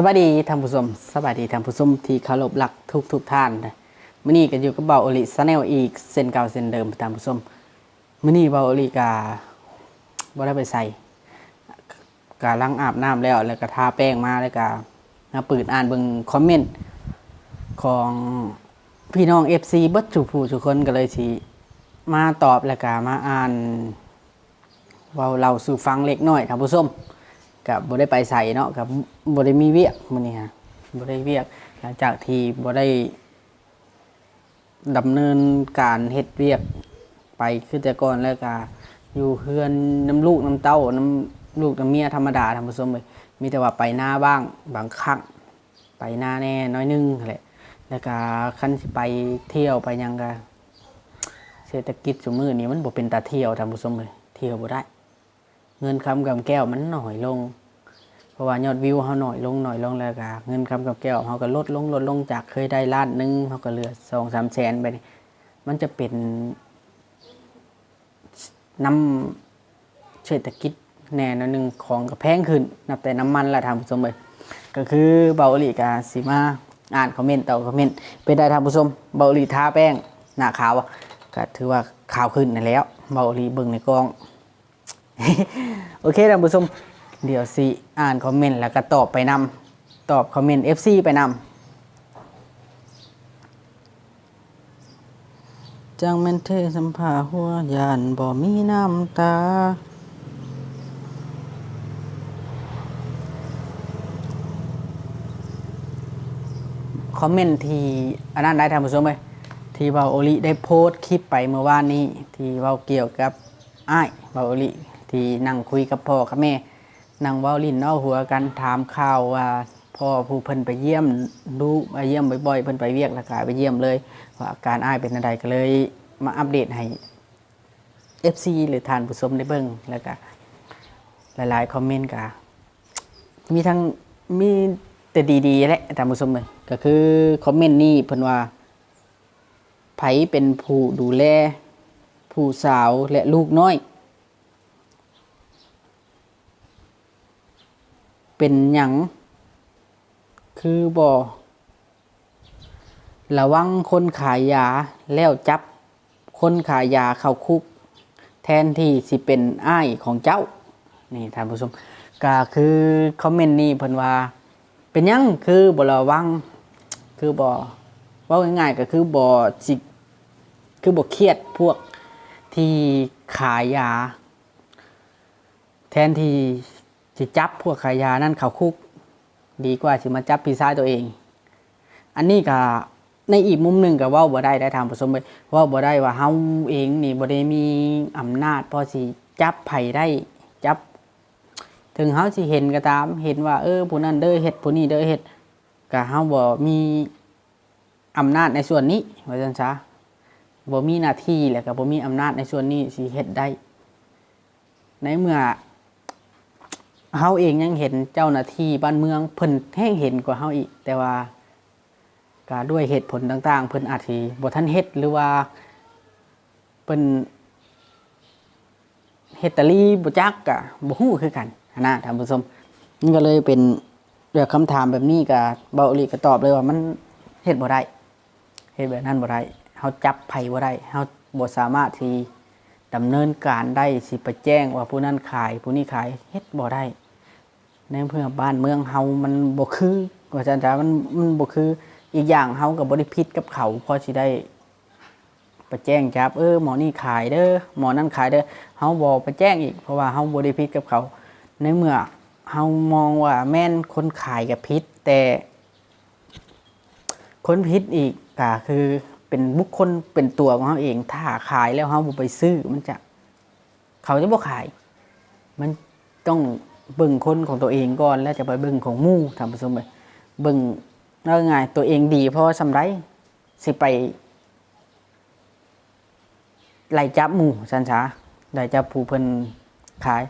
สวัสดีท่านผู้ชมสวัสดีท่านผู้ชมที่เคารพรักทุกทุกท่านนะมื้อนี้ก็อยู่กับเบาโอลิซาแนลอีกเส้นเก่าเส้นเดิมท่านผู้ชมมื้อนี้เบาโอลิกาบ่ได้ไปใส่กาล้างอาบน้ำแล้ว แล้วก็ทาแป้งมาแล้วก็มาเปิดอ่านเบิ่งคอมเมนต์ของพี่น้อง FC เบิดทุผู้ทุกคนก็เลยสิมาตอบแล้วก็มาอ่านเว้าเราสู่ฟังเล็กน้อยท่านผู้ชม กับบได้ไปใส่เนาะกับบได้มีเวียกมื้อนี้ฮะบได้เวียก หลังจากที่บได้ดำเนินการเฮ็ดเวียกไปคือแต่ก่อนแล้วก็อยู่เฮือนน้ำลูกน้ำเต้าน้ำลูกน้ำเมียธรรมดาท่านผู้ชมเลยมีแต่ว่าไปหน้าบ้างบางครั้งไปหน้าแน่น้อยนึงแหละแล้วก็คันสิไปเที่ยวไปยังก็เศรษฐกิจสมือนี้มันบ่เป็นตาเที่ยวท่านผู้ชมเลยเที่ยวบ่ได้ เงินคำกับแก้วมันหน่อยลง ราะว่ายอดวิวเขาหน่อยลงหน่อยลงแล้วก็เงินคำกับแก้วเขาก็ลดลงลดลงจากเคยได้ล้านหนึงเขาก็เหลือสองสามแสนไปนี่มันจะเป็นน้ำเศรษฐกิจแน่นอนหนึ่งของก็แพงขึ้น นับแต่น้ำมันละทางผู้ชมเลยก็คือเบาอลีกาสิมาอ่านคอมเมนต์ต่อคอมเมนต์เป็นได้ทางผู้ชมเบาอลีทาแป้งหน้าขาวก็ถือว่าขาวขึ้นนั่นแล้วเบาอลีเบิ่งในกล้องโอเคท่านผู้ชม เดี๋ยวสิอ่านคอมเมนต์แล้วก็ตอบไปนำตอบคอมเมนต์ FC ไปนำจังแม่นเทสัมภาหัวยานบ่มีน้ำตาคอมเมนต์ที่อันนั้นได้ท่านผู้ชมไหมที่เบาโอลิได้โพสต์คลิปไปเมื่อวานนี้ ที่เบาเกี่ยวกับไอ้เบาโอลิที่นั่งคุยกับพ่อกับแม่ นั่งเว้าลิ้นเนาหัวกันถามข่าวว่าพ่อผู้เพิ่นไปเยี่ยมดูมาเยี่ยมบ่อยๆเพิ่นไปเวียกแล้วก็ไปเยี่ยมเลยว่าอาการอ้ายเป็นอะไรก็เลยมาอัปเดตให้ FC หรือทานผู้ชมได้เบิ่งแล้วก็หลายๆคอมเมนต์ก็มีทั้งมีแต่ดีๆแหละท่านผู้ชมเลยก็คือคอมเมนต์นี้เพิ่นว่าไผเป็นผู้ดูแลผู้สาวและลูกน้อย เป็นหยังคือบ่ระวังคนขายยาแล้วจับ คนขายยาเข้าคุก แทนที่สิเป็นอ้ายของเจ้า นี่ท่านผู้ชมก็คือคอมเมนต์นี้เพิ่นว่า เป็นยังคือบ่ระวังคือบ่ว่าง่ายๆก็คือบ่สิคือบ่เครียดพวกที่ขายยา แทนที่ สิจับพวกขายานั่นเขาคุก ดีกว่าสิมาจับพี่ชายตัวเอง อันนี้ก็ในอีกมุมหนึ่งก็ว่าบ่ได้ได้ทางผสมไปเว่าบ่ได้ว่าเฮาเองนี่บ่ได้มีอำนาจพอสิจับไผได้จับ ถึงเฮาสิเห็นก็ตาม เห็นว่าเออผู้นั้นเด้อเฮ็ดผู้นี้เด้อเฮ็ดก็เฮาบ่มีอำนาจในส่วนนี้ว่าซั่นซะบ่มีหน้าที่แล้วก็บ่มีอำนาจในส่วนนี้สิเฮ็ดได้ ในเมื่อ เฮาเองยังเห็นเจ้าหน้าที่บ้านเมืองเพิ่นแห้งเห็นกว่าเฮาอีก แต่ว่าก็ด้วยเหตุผลต่าง ๆ เพิ่นอาจสิบ่ทันเฮ็ดหรือว่าเพิ่นเฮดตาลีบ่จักกะบ่ฮู้คือกันนะท่านผู้ชมมันก็เลยเป็นเรื่องคำถามแบบนี้ก็เบาอีหลีก็ตอบเลยว่ามันเฮ็ดบ่ได้เฮ็ดแบบนั้นบ่ได้เฮาจับไผบ่ได้เฮาบ่สามารถที่ ดำเนินการได้สิไปแจ้งว่าผู้นั้นขาย ผู้นี้ขายเฮ็ดบ่ได้ในเพื่อบ้านเมืองเฮามันบ่คือว่าจันจ้ามันมันบ่คืออีกอย่างเฮาก็บ่ได้ผิดกับเขาพอสิได้ไปแจ้งจับเออหมอนี่ขายเด้อหมอนั่นขายเด้อเฮาบอกไปแจ้งอีก เพราะว่าเฮาบ่ได้ผิดกับเขา ในเมื่อเฮามองว่าแม่นคนขายกับพิษแต่คนพิษอีกก็คือ เป็นบุคคลเป็นตัวของเขาเอง ถ้าขายแล้วเฮาไปซื้อมันจะ เขาจะบ่ขาย มันต้องเบิ่งคนของตัวเองก่อน แล้วจะไปเบิ่งของมู่ทำผสมไปเบิ่งเอาง่ายๆตัวเองดีเพราะสำไรสิไปไล่จับหมู่สันชาไล่จับผู้เพิ่นขาย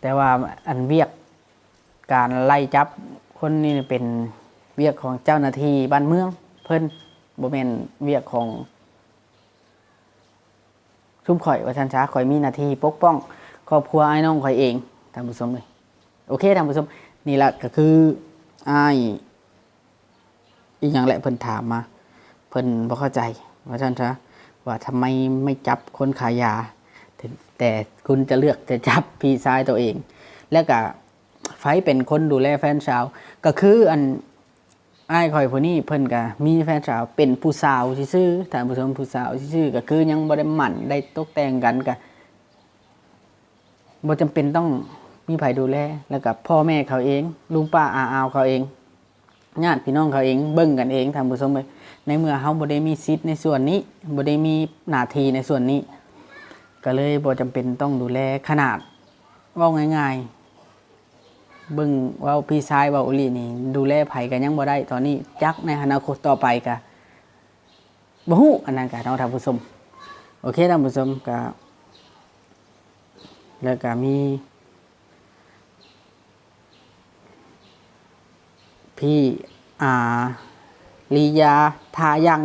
แต่ว่าอันเวียกการไล่จับคนนี่เป็นเวียกของเจ้าหน้าที่บ้านเมืองเพิ่น บ่แม่นเวียกของชุมข่อยว่าชันช้าข่อยมีหน้าที่ปกป้องครอบครัวไอ้น้องข่อยเองท่านผู้ชมเลยโอเคท่านผู้ชมนี่แหละก็คืออ้ายอีกอย่างแหละเพิ่นถามมา เพิ่นบ่เข้าใจว่าท่านซะว่าทำไมไม่จับคนขายยา แต่คุณจะเลือกจะจับพี่ชายตัวเอง แล้วก็ไฟเป็นคนดูแลแฟนสาว ก็คืออัน อ้ายคอยผู้นี้เพิ่นก็มีแฟนสาวเป็นผู้สาวซื่อๆท่านผู้ชมผู้สาวซื่อๆก็คือยังบ่ได้หมั่นได้ตกแต่งกันก็บ่จำเป็นต้องมีไผดูแลแล้วก็พ่อแม่เขาเอง ลุงป้าอาอาวเขาเองญาติพี่น้องเขาเองเบิ่งกันเองท่านผู้ชมเลยในเมื่อเขาบ่ได้มีสิทธิ์ในส่วนนี้บ่ได้มีหน้าที่ในส่วนนี้ ก็เลยบ่จำเป็นต้องดูแลขนาดเว่าง่าย ๆ เบิ่งว่าพี่ชายว่าอุลีนี่ ดูแลไผกันยังบ่ได้ ตอนนี้จักในอนาคตต่อไปก็บ่ฮู้อันนั้นก็เนาะท่านผู้ชมโอเคท่านผู้ชมก็แล้วก็มี พี่อาลียาทายัง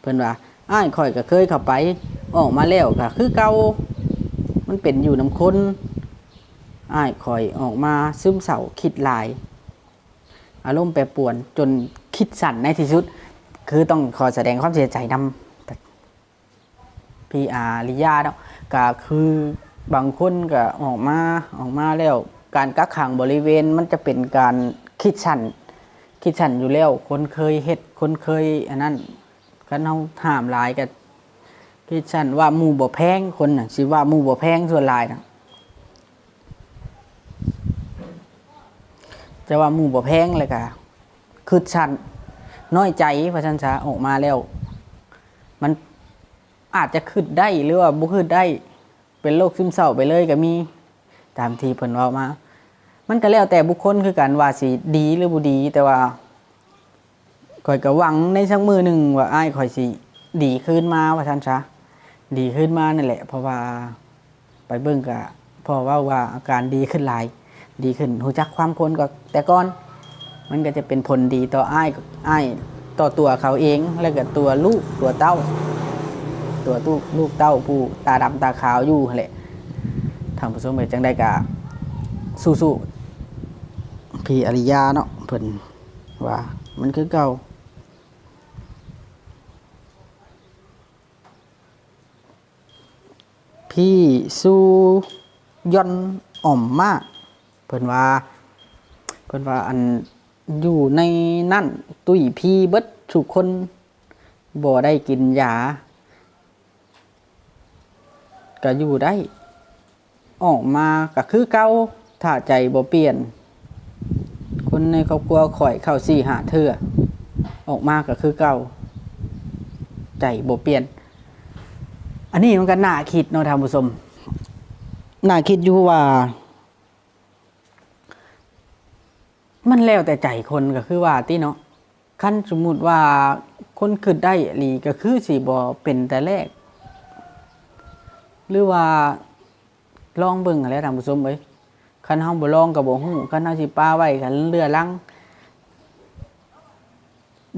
เพิ่นว่าอ้ายข่อยก็เคยเข้าไป ออกมาแล้วก็คือเก่ามันเป็นอยู่น้ำคน อ้ายข่อยออกมาซึมเศร้าคิดหลาย อารมณ์แปรปรวนจนคิดสั่นในที่สุด คือต้องขอแสดงความเสียใจนำพี่อาลิยาเนาะก็คือบางคนก็ออกมาออกมาแล้ว การกักขังบริเวณมันจะเป็นการคิดสั่นคิดฉันอยู่แล้ว คนเคยเฮ็ดคนเคยอันนั้นกันเฮาถามหลายก็คิดฉันว่าหมู่บ่แพงคนน่ะสิว่าหมู่บ่แพงส่วนหลายนะ จะว่าหมู่บ่แพงเลยก็คือฉันน้อยใจพระชันชาออกมาแล้ว มันอาจจะขึ้นได้หรือว่าบ่ขึ้นได้ เป็นโรคซึมเศร้าไปเลยก็มีตามที่เพิ่นว้ามา มันก็แล้วแต่บุคคลคือกันว่าสิดีหรือบ่ดี แต่ว่าข่อยก็หวังในสักมือหนึ่งว่าอ้ายข่อยสิดีขึ้นมาว่าซั่นซะดีขึ้นมานั่นแหละ เพราะว่าไปเบิ่งก็พอว่าว่าอาการดีขึ้นหลาย ดีขึ้นหูจักความคนก็แต่ก่อนมันก็จะเป็นผลดีต่ออ้ายอ้ายต่อตัวเขาเอง แล้วก็ตัวลูกตัวเต้า ตัวตู้ลูกเต้าผู้ตาดำตาขาวอยู่แหละทางผู้ชมเอ๋ยจังได้กะสู้ๆพี่อริยาเนาะเพิ่นว่ามันคือเก่าพี่สู้ย่อนอ่อมมาก พิ่นว่าเพิ่นว่าอันอยู่ในนั่นตุ้ยพี่เบิดทุกคนบ่ได้กินยาก็อยู่ได้ ออกมาก็คือเก่าถ้าใจบ่เปลี่ยน คนในครอบครัวข่อยเข้าสี่หาเทื่อออกมาก็คือเก่าใจบ่เปลี่ยน อันนี้มันก็น่าคิดเนาะท่านผู้ชมน่าคิดอยู่ว่า มันแล้วแต่ใจคนก็คือว่าที่เนาะขั้นสมมุติว่าคนคิดได้หลีก็คือสิบ่เป็นแต่แรก หรือว่าลองเบิ่งอะไรทานผู้ชมเอ้ยคันเฮาบ่ลองก็บ่ฮู้คันเฮาสิป้าไว้กันเรือลัง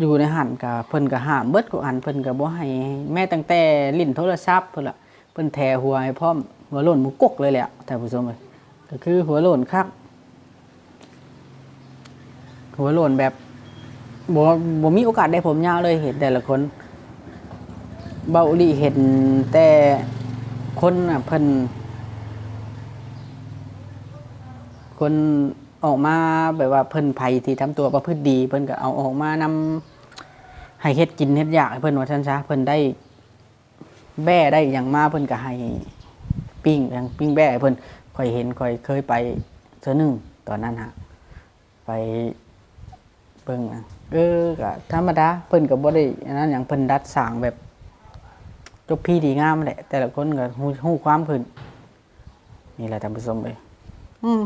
อยู่ในหันก็เพิ่นก็ห้ามเบิดกูอันเพิ่นก็บ่ให้แม้ตั้งแต่ลิ้นโทรศัพท์เพิ่นล่ะเพิ่นแทหัวให้พร้อมหัวโล้นหมูกกเลยแหละท่านผู้ชมเอ้ยก็คือหัวโล้นคัก หัวโลนแบบบ่บ่มีโอกาสได้ผมยาวเลยเห็นแต่ละคนเบาอีหลีเห็นแต่คนน่ะเพิ่นคนออกมาแบบว่าเพิ่นไผที่ทำตัวประพฤติดี เพิ่นก็เอาออกมานำให้เฮ็ดกินเฮ็ดอยากให้เพิ่นว่าซั่นซะเพิ่นได้แบ่ได้อย่างมาเพิ่นก็ให้ปิ้งทางปิ้งแบ่เพิ่นค่อยเห็นค่อยเคยไปเทื่อหนึงตอนนั้นฮะไป เบิ่งอะเออก็ธรรมดาเพิ่นก็บ่ได้อันนั้นหยังเพิ่นดัดสร้างแบบจบพี่ดีงามแหละ แต่ละคนก็ฮู้ฮู้ความขึ้นนี่แหละท่านผู้ชมเอ้ยอืม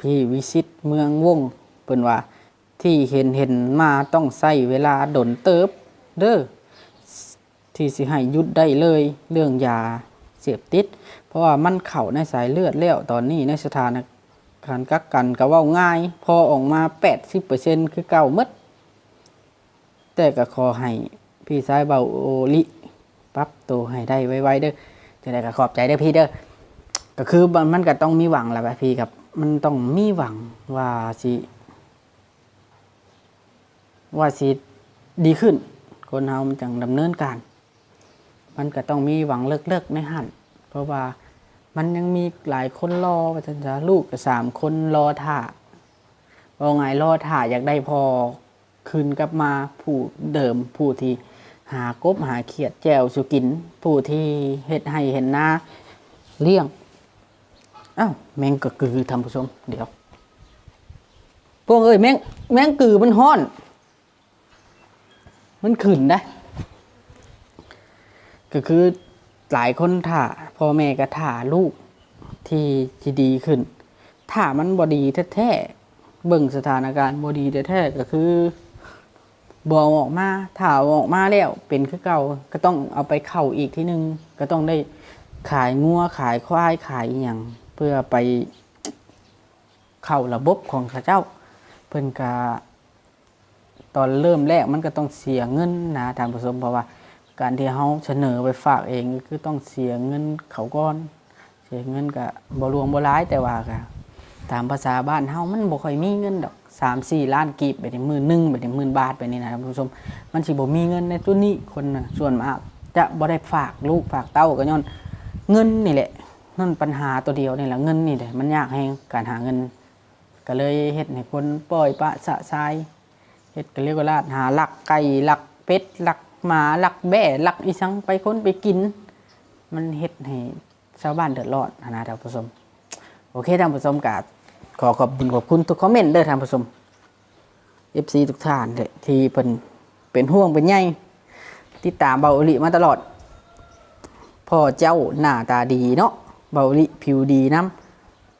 พี่วิสิตเมืองวงเพิ่นว่า ที่เห็นเห็นมาต้องใช้เวลาดนเติบ เด้อ ที่สิให้ยุดได้เลยเรื่องยาเสพติด เพราะว่ามันเข้าในสายเลือดแล้วตอนนี้ในสถานการณ์กักกันก็ว้าง่าย พอออกมา 80%คือเก่าหมดแต่ก็ขอให้พี่ชายเบาโอลิปรับตัวให้ได้ไวๆเด้อจะได้ก็ขอบใจเด้อพี่เด้อก็คือมันก็ต้องมีหวังแหละพี่ครับมันต้องมีหวังว่าสิว่าสิดีขึ้น คนเฮามันจังดำเนินการ มันก็ต้องมีหวังเลิกๆในหันเพราะว่ามันยังมีหลายคนรอว่าจะจะลูกก็สามคนรอท่าว่าไงรอท่าอยากได้พอคืนกลับมาผู้เดิมผู้ที่หากบหาเขียดแจวสุกิน ผู้ที่เฮ็ดให้เห็นหน้าเลี้ยงอ้าวแมงกะกือทำผู้ชม เดี๋ยว พวกเอ้ยแมงแมงกือมันห้อน มันขึ้นได้ ก็คือหลายคนถ่าพ่อแม่ก็ถ่าลูกที่ที่ดีขึ้น ถ้ามันบอดีแท้ๆเบิ่งสถานการณ์บอดีแท้ๆก็คือบอออกมาถ้าออกมาแล้วเป็นคือเก่าก็ต้องเอาไปเข้าอีกทีนึง ก็ต้องได้ขายงัวขายควายขายอย่างเพื่อไปเข้าระบบของข้าเจ้า เพิ่นกาตอนเริ่มแรกมันก็ต้องเสียเงินนะทานผู้ชมเพราะว่า การที่เขาเสนอไปฝากเองก็คือต้องเสียเงินเขาก่อน เสียเงินกับบรวงบร้ายแต่ว่าก็ตามภาษาบ้านเฮามันบ่ค่อยมีเงินดอกสามสี่ล้านกีบไปในหมื่นหนึ่งไปในหมื่นบาทไปนี่นะท่านผู้ชมมันสิบ่มีเงินในตัวนี้คนนะส่วนมากจะบ่ได้ฝากลูกฝากเต้าก็ย้อนเงินนี่แหละนั่นปัญหาตัวเดียวนี่แหละเงินนี่แหละมันยากแฮงการหาเงิน ก็เลยเฮ็ดให้คนปล่อยปละสะสายเฮ็ดก็เรียกว่าลาดหาหลักไก่หลักเป็ดหลัก หมาหลักแบ่หลักอีสังไปค้นไปกิน มันเฮ็ดให้ชาวบ้านเดือดร้อนนะท่านผู้ชมโอเคท่านผู้ชมกาขอขอบคุณขอบคุณทุกคอมเมนต์เด้อท่านผู้ชม FC ทุกท่านที่เป็นเป็นห่วงเป็นใยติดตามเบาอลิมาตลอดพ่อเจ้าหน้าตาดีเนาะเบาอลิผิวดีน้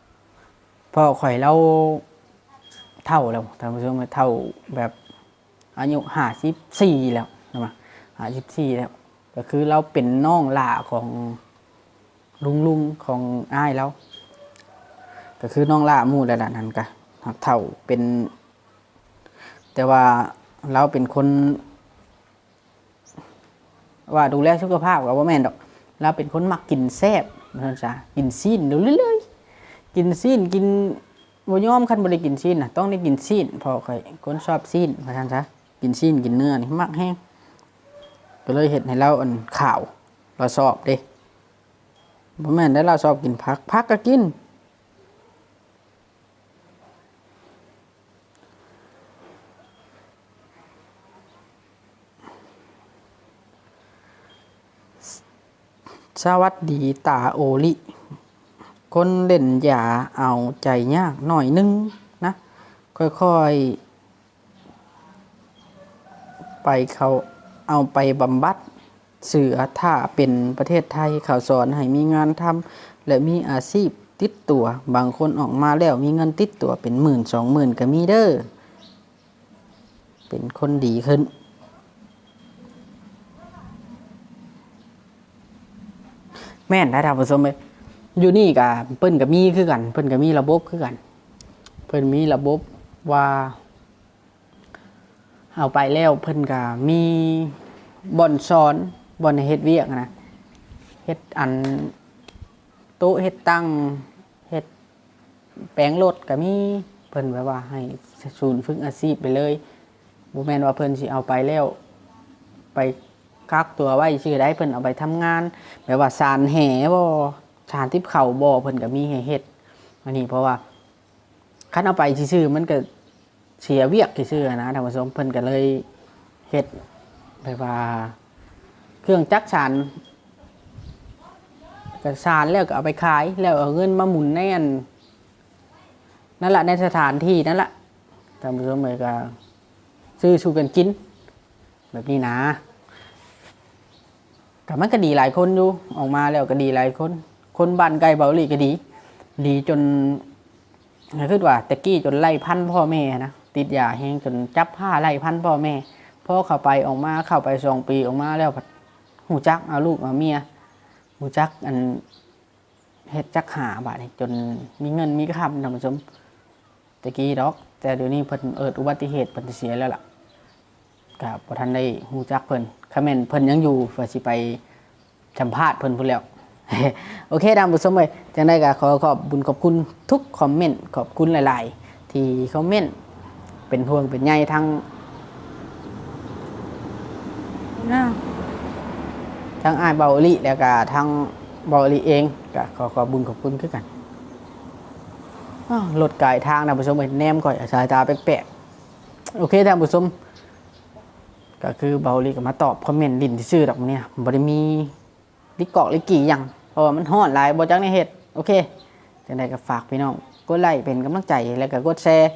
ำพ่อข่อยเราเท่าแล้วท่านผู้ชมเท่าแบบอายุห้าสิบสี่แล้ว นะห้าสิบสี่แล้วก็คือเราเป็นน้องหล่าของลุงลุงของอ้ายเราก็คือน้องหล่ามู่ระดับนั้นกะหักเท่าเป็น แต่ว่าเราเป็นคน ว่าดูแลสุขภาพกับว่าแม่นดอกเราเป็นคนมักกินแซ่บนะจ๊ะกินซีนเดี๋ยวเรื่อยๆกินซีนกินบ่ยอมคันบ่ได้กินซีนนะต้องได้กินซีนพอค่อยคนชอบซีนเพราะฉะนั้นซะกินซีนกินเนื้อนี่มักแห้ง ก็เลยเห็ดให้เราอันข่าวเราชอบเด้บ่แม่นได้เราชอบกินผักผักก็กิน สวัสดีตาโอลิ คนเล่นยาเอาใจยากหน่อยนึงนะ ค่อยๆ ไปเขา เอาไปบำบัดเสือถ้าเป็นประเทศไทยเขาสอนให้มีงานทำและมีอาชีพติดตัวบางคนออกมาแล้วมีเงินติดตัวเป็นหมื่นสองหมื่นก็มีเด้อเป็นคนดีขึ้นแม่นได้ท่านผู้ชมเลยอยู่นี่กับเพิ่นกับมีคือกันเพิ่นกับมีระบบคือกันเพิ่นมีระบบว่า เอาไปแล้วเพิ่นกับมีบ่อนสอนบ่อนเฮ็ดเวียกนะเฮ็ดอันโต๊ะเฮ็ดตั้งเฮ็ดแปลงรถก็มีเพิ่นแบบว่าให้ศูนย์ฝึกอาชีพไปเลยบ่แม่นว่าเพิ่นสิเอาไปแล้ว ไปกักตัวไว้ชื่อได้เพิ่นเอาไปทำงานแบบว่าสารแห่บ่สารทิพเข่าบ่เพิ่นก็มีให้เฮ็ดอันนี้เพราะว่าคันเอาไปซื่อๆมันก็ เสียเวียกซื่อนะท่านผู้ชมเพิ่นก็เลยเฮ็ดแบบว่า เครื่องจักรสารก็สารแล้วก็เอาไปขาย แล้วเอาเงินมาหมุนในอันนั่นแหละในสถานที่นั่นแหละท่านผู้ชมเลยก็ซื้อชูกันกิน แบบนี้นะแต่มันก็ดีหลายคนอยู่ออกมาแล้วก็ดีหลายคน คนบ้านไกลเบาหลีก็ดี ดีจนคือว่าตะกี้จนไล่พันพ่อแม่นะ ติดยาแห้งจนจับผ้าไล่พันพ่อแม่พ่อเข้าไปออกมาเข้าไปสองปีออกมาแล้วหูจักเอาลูกเอาเมียหูจักอันเฮ็ดจักหาบาดจนมีเงินมีคำท่านผู้ชมตะกี้ดอก แต่เดี๋ยวนี้เพิ่นเอิดอุบัติเหตุเพิ่นเสียแล้วล่ะกับพอท่านได้ฮู้จักเพิ่นคาแมนเพิ่นยังอยู่ว่าสิไปสัมภาษณ์เพิ่นพูดแล้วโอเคท่านผู้ชมเอ้ยจังได้ก็ขอขอบบุญขอบคุณทุกคอมเมนต์ขอบคุณหลาย ๆ ที่คอมเมนต์ เป็นห่วงเป็นใยทั้งอ้าวทั้งอายเบาอลิแล้วก็ทั้งเบาอลิเองก็ขอขอบบุญขอบคุณคือกันอ้าวรถไกลทางท่านผู้ชมเอ้ยแนมก่อยสายตาแปลกๆโอเคท่านผู้ชมก็คือเบาลีก็มาตอบคอมเมนต์ลินที่ชื่อดอกเนี่ยบ่ได้มีลิกอกลิกี่หยังเพราะว่ามันฮ้อนหลายบ่จักในเฮ็ดโอเคจังไดก็ฝากพี่น้องกดไลค์เป็นกำลังใจแล้วก็กดแชร์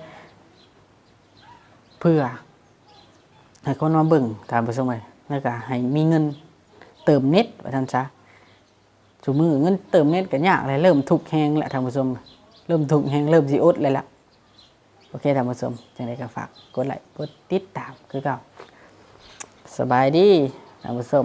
เพื่อให้คนมาเบิ่งตามผู้ชมไปแล้วก็ให้มีเงินเติมเน็ตว่าท่านซะสมมือเงินเติมเน็ตกันยากเลยเริ่มถูกแหงแล้วท่านผู้ชมเริ่มถูกแหงเริ่มสิอดเลยละโอเคท่านผู้ชมจังไดก็ฝากกดไลค์กดติดตามคือเก่าสบายดีท่านผู้ชม